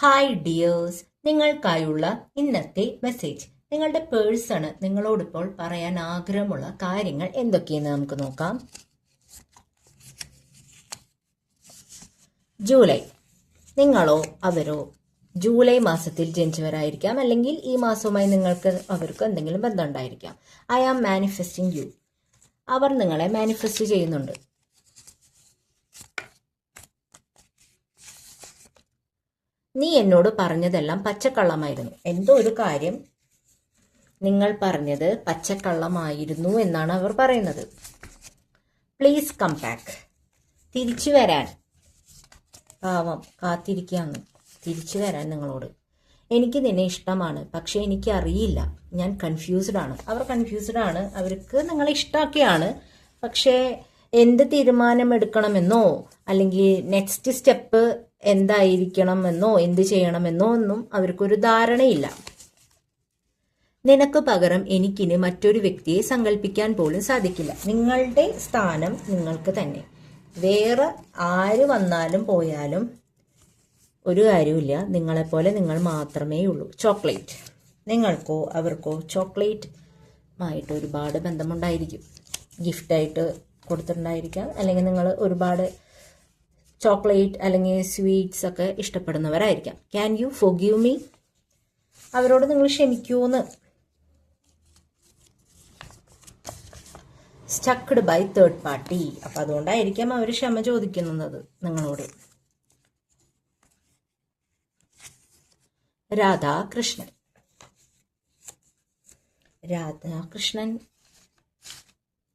Hi dears നിങ്ങൾക്കായുള്ള ഇന്നത്തെ message നിങ്ങളുടെ person നിങ്ങളോടിപ്പോൾ പറയാൻ ആഗ്രഹമുള്ള കാര്യങ്ങൾ എന്തൊക്കെയെന്ന് നമുക്ക് നോക്കാം. ജൂലൈ. നിങ്ങളോ അവരോ ജൂലൈ മാസത്തിൽ ജനിച്ചവരായിരിക്കാം. അല്ലെങ്കിൽ ഈ മാസവുമായി നിങ്ങൾക്ക് അവർക്ക് എന്തെങ്കിലും ബന്ധമുണ്ടായിരിക്കാം ഐ ആം മാനിഫെസ്റ്റിംഗ് യു അവർ നിങ്ങളെ മാനിഫെസ്റ്റ് ചെയ്യുന്നുണ്ട്. നീ എന്നോട് പറഞ്ഞതെല്ലാം പച്ചക്കള്ളമായിരുന്നു. എന്തോ ഒരു കാര്യം നിങ്ങൾ പറഞ്ഞത് പച്ചക്കള്ളമായിരുന്നു എന്നാണ് അവർ പറയുന്നത്. പ്ലീസ് കം ബാക്ക് തിരിച്ചു വരാൻ. പാവം കാത്തിരിക്കുകയാണ്. തിരിച്ചു വരാൻ നിങ്ങളോട്. എനിക്ക് നിന്നെ ഇഷ്ടമാണ് പക്ഷേ എനിക്ക് അറിയില്ല ഞാൻ കൺഫ്യൂസ്ഡ് ആണ്. അവർ കൺഫ്യൂസ്ഡ് ആണ്. അവർക്ക് നിങ്ങളെ ഇഷ്ടമൊക്കെയാണ്. പക്ഷേ എന്ത് തീരുമാനം എടുക്കണമെന്നോ അല്ലെങ്കിൽ നെക്സ്റ്റ് സ്റ്റെപ്പ് എന്തായിരിക്കണമെന്നോ എന്ത് ചെയ്യണമെന്നോ ഒന്നും അവർക്കൊരു ധാരണയില്ല. നിനക്ക് പകരം എനിക്കിനി മറ്റൊരു വ്യക്തിയെ സങ്കല്പിക്കാൻ പോലും സാധിക്കില്ല. നിങ്ങളുടെ സ്ഥാനം നിങ്ങൾക്ക് തന്നെ. വേറെ ആര് വന്നാലും പോയാലും ഒരു കാര്യമില്ല നിങ്ങളെപ്പോലെ നിങ്ങൾ മാത്രമേ ഉള്ളൂ ചോക്ലേറ്റ്. നിങ്ങൾക്കോ അവർക്കോ ചോക്ലേറ്റ് ആയിട്ട് ഒരുപാട് ബന്ധമുണ്ടായിരിക്കും. ഗിഫ്റ്റായിട്ട് കൊടുത്തിട്ടുണ്ടായിരിക്കാം. അല്ലെങ്കിൽ നിങ്ങൾ ഒരുപാട് ചോക്ലേറ്റ് അല്ലെങ്കിൽ സ്വീറ്റ്സ് ഒക്കെ ഇഷ്ടപ്പെടുന്നവരായിരിക്കാം. ക്യാൻ യു ഫൊഗീവ് മീ അവരോട് നിങ്ങൾ ക്ഷമിക്കൂന്ന് സ്റ്റക്ക്ഡ് ബൈ തേർഡ് പാർട്ടി അപ്പം അതുകൊണ്ടായിരിക്കാം അവർ ക്ഷമ ചോദിക്കുന്നത് നിങ്ങളോട്. രാധാകൃഷ്ണൻ. രാധാകൃഷ്ണൻ.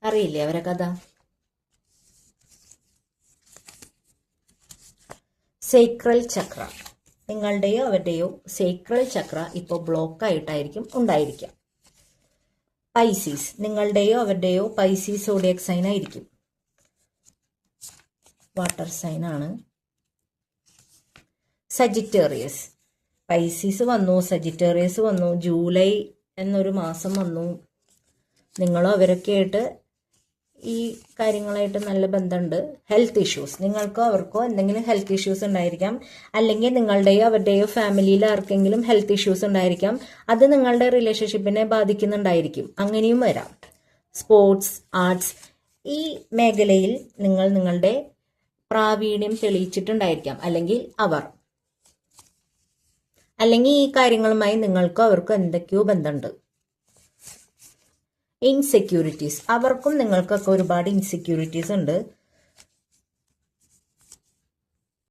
അറിയില്ലേ അവരെ കഥ? സേക്രൽ ചക്ര നിങ്ങളുടെയോ അവരുടെയോ സേക്രൽ ചക്ര ഇപ്പോൾ ബ്ലോക്ക് ആയിട്ടായിരിക്കും ഉണ്ടായിരിക്കുക. പൈസീസ് നിങ്ങളുടെയോ അവരുടെയോ പൈസീസ് ഓഡിയക് സൈൻ ആയിരിക്കും. വാട്ടർ സൈൻ ആണ്. സജിറ്റേറിയസ് പൈസീസ് വന്നു സജിറ്റേറിയസ് വന്നു ജൂലൈ എന്നൊരു മാസം വന്നു. നിങ്ങളോ അവരൊക്കെ ആയിട്ട് ഈ കാര്യങ്ങളായിട്ട് നല്ല ബന്ധമുണ്ട്. ഹെൽത്ത് ഇഷ്യൂസ് നിങ്ങൾക്കോ അവർക്കോ എന്തെങ്കിലും ഹെൽത്ത് ഇഷ്യൂസ് ഉണ്ടായിരിക്കാം. അല്ലെങ്കിൽ നിങ്ങളുടെയോ അവരുടെയോ ഫാമിലിയിൽ ആർക്കെങ്കിലും ഹെൽത്ത് ഇഷ്യൂസ് ഉണ്ടായിരിക്കാം. അത് നിങ്ങളുടെ റിലേഷൻഷിപ്പിനെ ബാധിക്കുന്നുണ്ടായിരിക്കും. അങ്ങനെയും വരാം. സ്പോർട്സ് ആർട്സ് ഈ മേഖലയിൽ നിങ്ങൾ നിങ്ങളുടെ പ്രാവീണ്യം തെളിയിച്ചിട്ടുണ്ടായിരിക്കാം. അല്ലെങ്കിൽ അവർ. അല്ലെങ്കിൽ ഈ കാര്യങ്ങളുമായി നിങ്ങൾക്കോ അവർക്കോ എന്തൊക്കെയോ ബന്ധമുണ്ട്. ഇൻസെക്യൂരിറ്റീസ് അവർക്കും നിങ്ങൾക്കൊക്കെ ഒരുപാട് ഇൻസെക്യൂരിറ്റീസ് ഉണ്ട്.